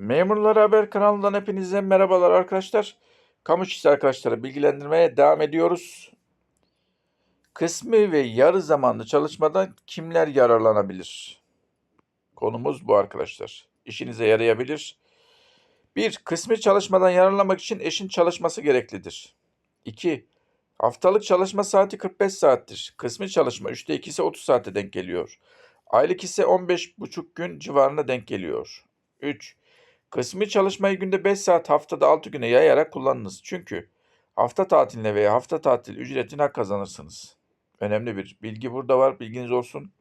Memurlar Haber kanalından hepinize merhabalar arkadaşlar. Kamu işçisi arkadaşları bilgilendirmeye devam ediyoruz. Kısmi ve yarı zamanlı çalışmadan kimler yararlanabilir? Konumuz bu arkadaşlar. İşinize yarayabilir. 1. Kısmi çalışmadan yararlanmak için eşin çalışması gereklidir. 2. Haftalık çalışma saati 45 saattir. Kısmi çalışma 3'te 2 ise 30 saate denk geliyor. Aylık ise 15,5 gün civarına denk geliyor. 3. Kısmi çalışmayı günde 5 saat haftada 6 güne yayarak kullanınız. Çünkü hafta tatiline veya hafta tatil ücretine kazanırsınız. Önemli bir bilgi burada var. Bilginiz olsun.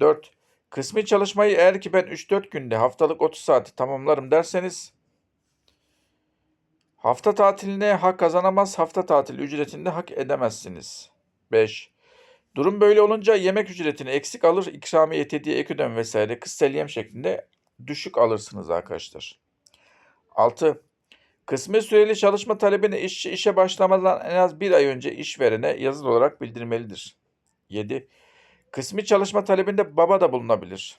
4. Kısmi çalışmayı eğer ki ben 3-4 günde haftalık 30 saati tamamlarım derseniz hafta tatiline hak kazanamaz, hafta tatili ücretinde hak edemezsiniz. 5. Durum böyle olunca yemek ücretini eksik alır, ikramiye, hediye, ek ödeme vesaire kıssel yem şeklinde düşük alırsınız arkadaşlar. 6. Kısmi süreli çalışma talebini işçi işe başlamadan en az bir ay önce işverene yazılı olarak bildirmelidir. 7. Kısmi çalışma talebinde baba da bulunabilir.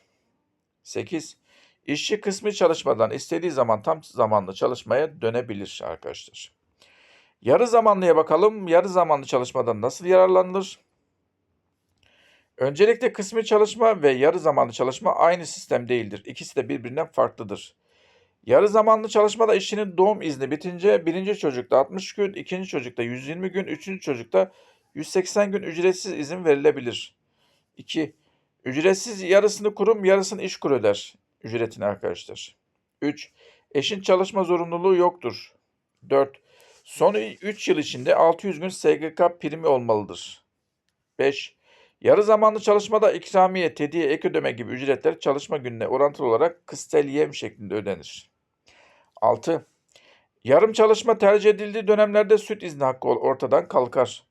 8. İşçi kısmi çalışmadan istediği zaman tam zamanlı çalışmaya dönebilir arkadaşlar. Yarı zamanlıya bakalım. Yarı zamanlı çalışmadan nasıl yararlanılır? Öncelikle kısmi çalışma ve yarı zamanlı çalışma aynı sistem değildir. İkisi de birbirinden farklıdır. Yarı zamanlı çalışmada işçinin doğum izni bitince birinci çocukta 60 gün, ikinci çocukta 120 gün, üçüncü çocukta 180 gün ücretsiz izin verilebilir. 2. Ücretsiz yarısını kurum, yarısını iş kur öder ücretini arkadaşlar. 3. Eşin çalışma zorunluluğu yoktur. 4. Son 3 yıl içinde 600 gün SGK primi olmalıdır. 5. Yarı zamanlı çalışmada ikramiye, tediye, ek ödeme gibi ücretler çalışma gününe orantılı olarak kıstel yem şeklinde ödenir. 6. Yarım çalışma tercih edildiği dönemlerde süt izni hakkı ortadan kalkar.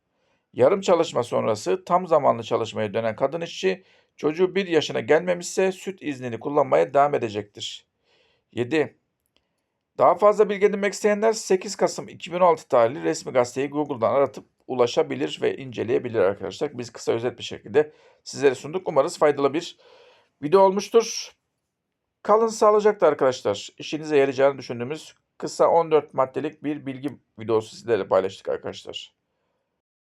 Yarım çalışma sonrası tam zamanlı çalışmaya dönen kadın işçi çocuğu 1 yaşına gelmemişse süt iznini kullanmaya devam edecektir. 7. Daha fazla bilgi edinmek isteyenler 8 Kasım 2016 tarihli resmi gazeteyi Google'dan aratıp ulaşabilir ve inceleyebilir arkadaşlar. Biz kısa özet bir şekilde sizlere sunduk. Umarız faydalı bir video olmuştur. Kalın sağlıcakla arkadaşlar. İşinize yarayacağını düşündüğümüz kısa 14 maddelik bir bilgi videosu sizlerle paylaştık arkadaşlar.